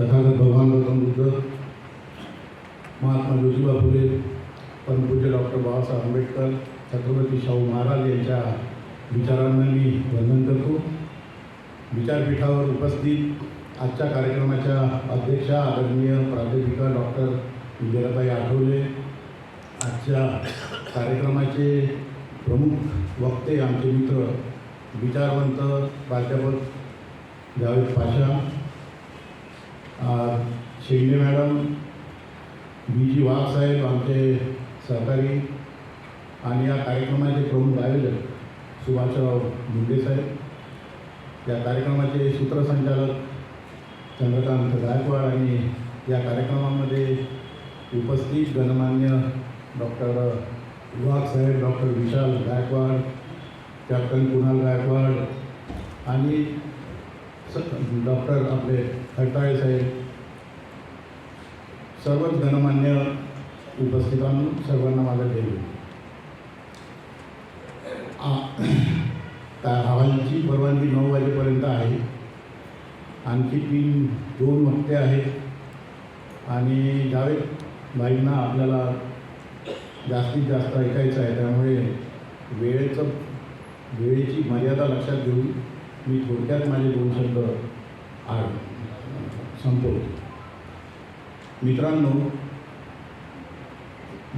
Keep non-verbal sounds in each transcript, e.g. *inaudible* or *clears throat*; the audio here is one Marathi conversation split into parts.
तथागत भगवान गौतम बुद्ध महात्मा ज्योतिबा फुले परमपूज्य डॉक्टर बाबासाहेब आंबेडकर छत्रपती शाहू महाराज यांच्या विचारांना मी वंदन करतो. विचारपीठावर उपस्थित आजच्या कार्यक्रमाच्या अध्यक्षा आदरणीय प्राध्यापिका डॉक्टर विजयताई आठवले. आजच्या कार्यक्रमाचे प्रमुख वक्ते आमचे मित्र विचारवंत प्राध्यापक Javed Pasha Shende madam B G Wagh saheb आमचे सहकारी आणि या कार्यक्रमाचे प्रमुख आयोजक सुभाषराव मुंडे साहेब या कार्यक्रमाचे सूत्रसंचालक चंद्रकांत गायकवाड आणि या कार्यक्रमामध्ये उपस्थित गणमान्य डॉक्टर वाघ साहेब डॉक्टर विशाल गायकवाड कॅप्टन कुणाल गायकवाड आणि डॉक्टर आपले खडताळे साहेब सर्वच गणमान्य उपस्थितांना सर्वांना माझा जय त्या हवालची परवानगी नऊ वाजेपर्यंत आहे. आणखी तीन दोन वक्ते आहेत. आणि जावेद भाईंना आपल्याला जास्तीत जास्त ऐकायचं आहे त्यामुळे वेळेचं वेळेची मर्यादा लक्षात घेऊन मी थोडक्यात माझे दोन शब्द आड संपवतो. मित्रांनो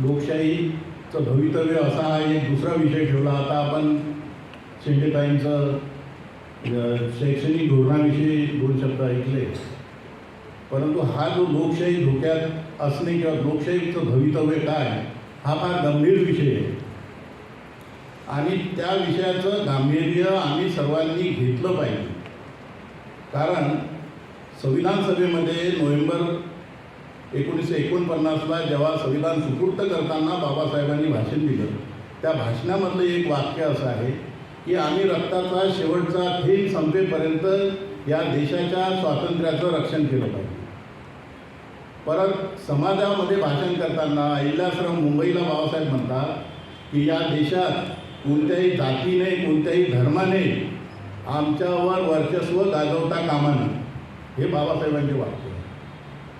लोकशाहीचं भवितव्य असा हा एक दुसरा विषय ठेवला आता आपण शेंडेताईंचं शैक्षणिक धोरणाविषयी दोन शब्द ऐकले. परंतु हा जो लोकशाही धोक्यात असणे किंवा लोकशाहीचं भवितव्य काय हा फार गंभीर विषय आहे. आणि त्या विषयाचं गांभीर्य आम्ही सर्वांनी घेतलं पाहिजे. कारण संविधान सभेमध्ये नोव्हेंबर एकोणीसशे एकोणपन्नासला जेव्हा संविधान सुपूर्त करताना बाबासाहेबांनी भाषण दिलं त्या भाषणामधलं एक वाक्य असं आहे की आम्ही रक्ताचा शेवटचा थेंब संपेपर्यंत या देशाच्या स्वातंत्र्याचं रक्षण केलं पाहिजे. परत समाजामध्ये भाषण करताना अहिल्याश्रम मुंबईला बाबासाहेब म्हणतात की या देशात कोणत्याही जातीने कोणत्याही धर्माने आमच्यावर वर्चस्व गाजवता कामा नये. हे बाबासाहेबांचे वाक्य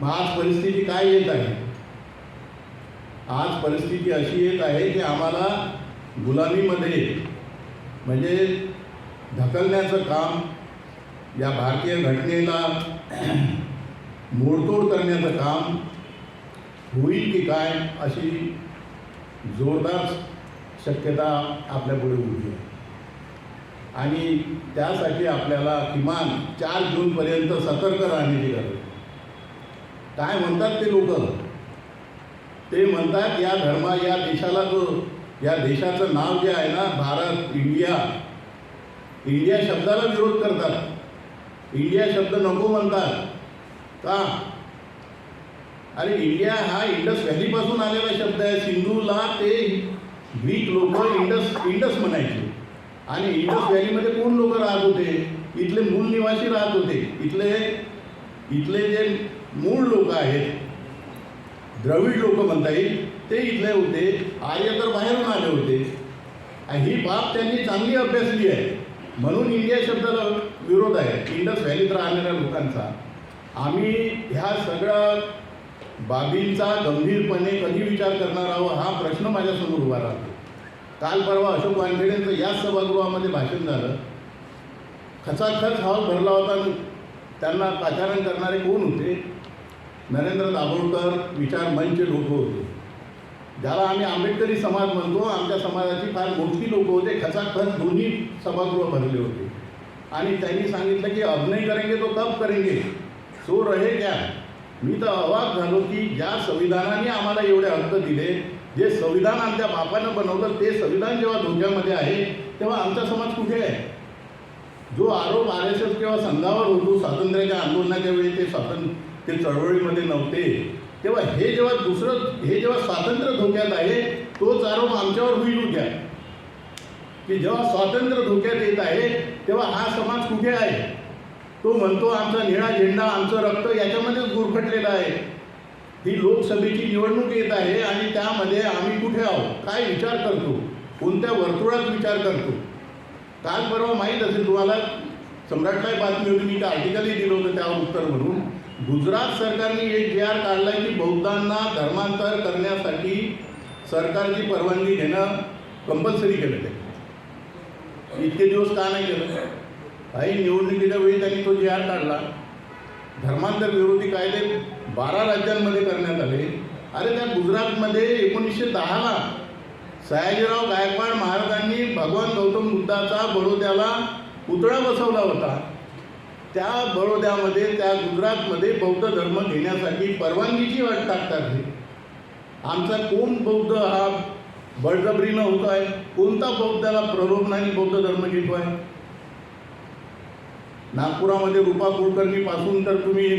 मग आज परिस्थिती काय येत आहे? आज परिस्थिती अशी येत आहे की आम्हाला गुलामीमध्ये म्हणजे ढकलण्याचं काम या भारतीय घटनेला *clears throat* मोडतोड करण्याचं काम होईल की काय अशी जोरदार शक्यता आपल्यापुढे उभी आहे. आणि त्यासाठी आपल्याला किमान चार जूनपर्यंत सतर्क राहण्याची गरज काय म्हणतात ते लोक? ते म्हणतात या धर्मा या देशाला जो या देशाचं नाव जे आहे ना भारत इंडिया. इंडिया शब्दाला विरोध करतात. इंडिया शब्द नको म्हणतात. का? अरे इंडिया हा इंडस व्हॅलीपासून आलेला शब्द आहे. सिंधूला ते ग्रीक लोक इंडस इंडस म्हणायचे. आणि इंडस व्हॅलीमध्ये कोण लोक राहत होते? इथले मूळ निवासी राहत होते. इथले इथले जे मूळ लोक आहेत द्रविड लोक म्हणता येईल ते इथले होते. आर्य तर बाहेरून आले होते. आणि ही बाब त्यांनी चांगली अभ्यासली आहे. म्हणून इंडिया शब्दाला विरोध आहे. इंडस व्हॅलीत राहणाऱ्या लोकांचा. आम्ही ह्या सगळ्या बाबींचा गंभीरपणे कधी विचार करणार आहोत हा प्रश्न माझ्यासमोर उभा राहतो. काल परवा अशोक वानखेडेंचं याच सभागृहामध्ये भाषण झालं. खचाखच हॉल भरला होता. आणि त्यांना पाचारण करणारे कोण होते? नरेंद्र दाभोळकर विचार मंच लोक होते. ज्याला आम्ही आंबेडकरी समाज म्हणतो आमच्या समाजाची फार मोठी लोक होते. खचाखच दोन्ही सभागृह भरले होते. आणि त्यांनी सांगितलं की अब करेंगे तो कब करेंगे? सो रहे क्या? मी तर अवाक झालो की ज्या संविधानाने आम्हाला एवढे हक्क दिले जे संविधान आमच्या बापानं बनवलं ते संविधान जेव्हा धोक्यामध्ये आहे तेव्हा आमचा समाज कुठे आहे? जो आरोप आर एस एस किंवा संघावर होतो स्वातंत्र्याच्या आंदोलनाच्या वेळी ते स्वातंत्र्य ते चळवळीमध्ये नव्हते. तेव्हा हे जेव्हा दुसरं हे जेव्हा स्वातंत्र्य धोक्यात आहे तोच आरोप आमच्यावर होईल उद्या. की जेव्हा स्वातंत्र्य धोक्यात येत आहे तेव्हा हा समाज कुठे आहे? तो म्हणतो आमचा निळा झेंडा आमचं रक्त याच्यामध्येच गुरफटलेलं आहे. ही लोकसभेची निवडणूक येत आहे आणि त्यामध्ये आम्ही कुठे आहोत? काय विचार करतो? कोणत्या वर्तुळात विचार करतो? काल परवा माहीत असेल तुम्हाला सम्राटला बातमी होती मी त्या आर्टिकलही दिलं होतं त्यावर उत्तर म्हणून. गुजरात सरकारने एक जे आर काढला की बौद्धांना धर्मांतर करण्यासाठी सरकारची परवानगी घेणं कंपल्सरी केलं ते. इतके दिवस का नाही केलं? काही निवडणुकीच्या वेळी त्यांनी तो जी आर काढला. धर्मांतर विरोधी कायदे बारा राज्यांमध्ये करण्यात आले. अरे त्या गुजरातमध्ये एकोणीसशे दहाला सयाजीराव गायकवाड महाराजांनी भगवान गौतम बुद्धाचा बडोद्याला पुतळा बसवला होता. त्या बडोद्यामध्ये त्या गुजरातमध्ये बौद्ध धर्म घेण्यासाठी परवानगीची वाट टाकतात आमचा कोण बौद्ध हा बळजबरीनं होतो आहे कोणता बौद्धाला प्रलोभनाने बौद्ध धर्म घेतो आहे नागपुरामध्ये रूपा कुलकर्णीपासून तर तुम्ही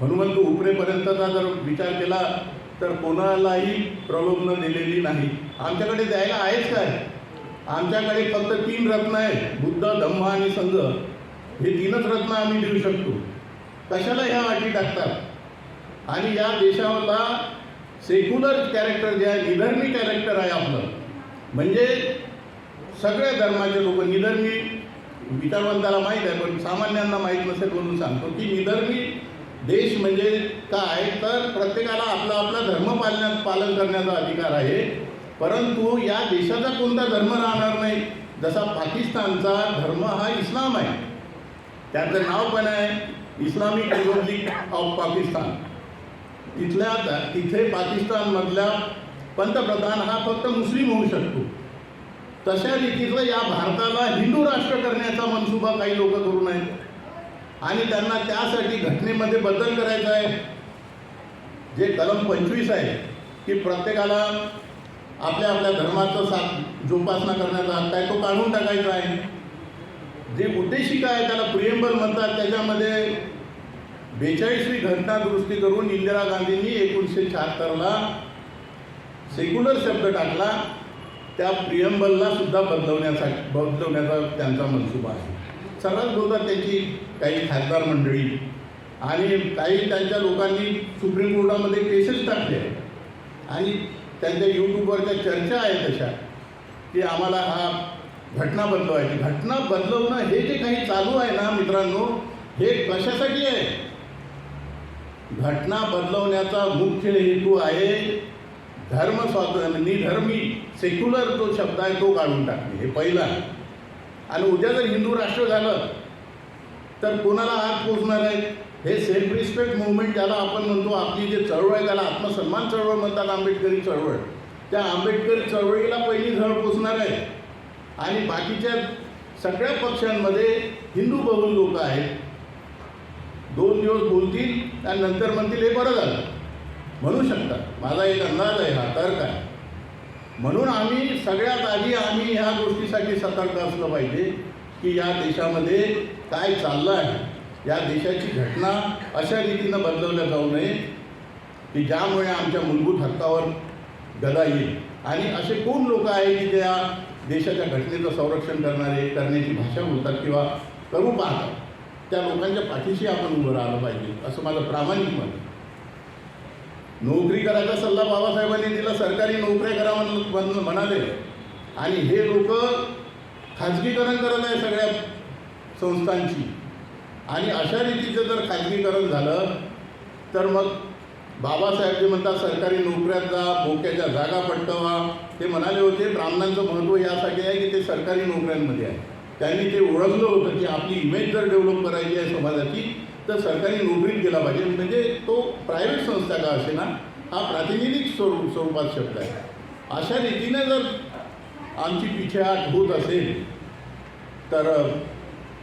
हनुमंत उपरेपर्यंतचा जर विचार केला तर कोणालाही प्रलोभनं दिलेली नाही. आमच्याकडे द्यायला आहेच काय? आमच्याकडे फक्त तीन रत्न आहेत बुद्ध धम्म आणि संघ. हे तीनच रत्न आम्ही देऊ शकतो. कशाला ह्या वाटी टाकतात? आणि या देशाला सेक्युलर कॅरेक्टर जे आहे निधर्मी कॅरेक्टर आहे आपलं. म्हणजे सगळ्या धर्माचे लोक निधर्मी विचारवंताला माहीत आहे पण सामान्यांना माहीत नसेल म्हणून सांगतो की निधर्मी देश म्हणजे काय? तर प्रत्येकाला आपला आपला धर्म पालण्यात पालन करण्याचा अधिकार आहे. परंतु या देशाचा कोणता धर्म राहणार नाही? जसा पाकिस्तानचा धर्म हा इस्लाम आहे. त्याचं नाव पण आहे इस्लामिक रिपब्लिक ऑफ पाकिस्तान. तिथल्या तिथे पाकिस्तानमधल्या पंतप्रधान हा फक्त मुस्लिम होऊ शकतो. तशा रीतीचं या भारताला हिंदू राष्ट्र करण्याचा मनसुबा काही लोक करू नयेत. आणि त्यांना त्यासाठी घटनेमध्ये बदल करायचा आहे. जे कलम पंचवीस आहे की प्रत्येकाला आपल्या आपल्या धर्माचं साथ जोपासना करण्याचा हक्क आहे तो काढून टाकायचा आहे. जे उद्देशिका आहे त्याला प्रियंबल म्हणतात. त्याच्यामध्ये बेचाळीसवी घटना दुरुस्ती करून इंदिरा गांधींनी एकोणीसशे शहात्तरला सेक्युलर शब्द टाकला. त्या प्रियंबलला सुद्धा बदलवण्यासाठी बदलवण्याचा त्यांचा मनसुबा आहे. सर्वात बोलतात त्याची काही खासदार मंडळी. आणि काही त्यांच्या लोकांनी सुप्रीम कोर्टामध्ये केसेस टाकले. आणि त्यांच्या यूट्यूबवरच्या चर्चा आहेत तशा की आम्हाला हा घटना बदलवायची. घटना बदलवणं हे जे काही चालू आहे ना मित्रांनो हे कशासाठी आहे? घटना बदलवण्याचा मुख्य हेतू आहे धर्म स्वातंत्र्य निधर्मी सेक्युलर जो शब्द आहे तो काढून टाकणे हे पहिलं आहे. आणि उद्या जर हिंदू राष्ट्र झालं तर कोणाला हात पोचणार आहे? हे सेल्फ रिस्पेक्ट मुवमेंट ज्याला आपण म्हणतो आपली जे चळवळ आहे त्याला आत्मसन्मान चळवळ म्हणतात आंबेडकरी चळवळ. त्या आंबेडकरी चळवळीला पहिली झळ पोचणार आहे. आणि बाकीच्या सगळ्या पक्षांमध्ये हिंदू बहुल लोक आहेत. दोन दिवस बोलतील आणि नंतर म्हणतील हे बरं झालं. म्हणू शकतात माझा एक अंदाज आहे हा तर्क आहे. म्हणून आम्ही सगळ्यात आधी आम्ही ह्या गोष्टीसाठी सतर्क असलं पाहिजे की या देशामध्ये काय चाललं आहे. या देशाची घटना अशा रीतीनं बदलवल्या जाऊ नये की ज्यामुळे आमच्या मूलभूत हक्कावर गदा येईल. आणि असे कोण लोक आहे की त्या देशाच्या घटनेचं संरक्षण करणारे करण्याची भाषा बोलतात किंवा करू पाहतात त्या लोकांच्या पाठीशी आपण उभं राहिलं पाहिजे असं माझं प्रामाणिक मत आहे. नोकरी करायचा सल्ला बाबासाहेबांनी दिला सरकारी नोकऱ्या करा म्हण- म्हणाले. आणि हे लोक खाजगीकरण करत आहे सगळ्या संस्थांची. आणि अशा रीतीचं जर खाजगीकरण झालं तर मग बाबासाहेब जे म्हणतात सरकारी नोकऱ्यात जा बोक्याच्या जागा पटकवा ते म्हणाले होते ब्राह्मणांचं महत्त्व यासाठी आहे की ते सरकारी नोकऱ्यांमध्ये आहे. त्यांनी ते ओळखलं होतं की आपली इमेज जर डेव्हलप करायची आहे समाजाची तर सरकारी नोकरीत गेला पाहिजे. म्हणजे तो प्रायव्हेट संस्था का असे ना हा प्रातिनिधिक स्वरूप स्वरूपात शब्द आहे. अशा रीतीने जर आमची पिछेहाट होत असेल तर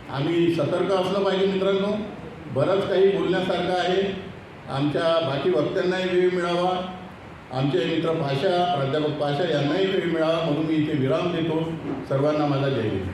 आम्ही सतर्क असलं पाहिजे मित्रांनो. बरंच काही बोलण्यासारखं आहे. आमच्या बाकी वक्त्यांनाही वेळ मिळावा. आमचे मित्र पाशा प्राध्यापक पाशा यांनाही वेळ मिळावा म्हणून मी इथे विराम देतो. सर्वांना माझा जय हिंद.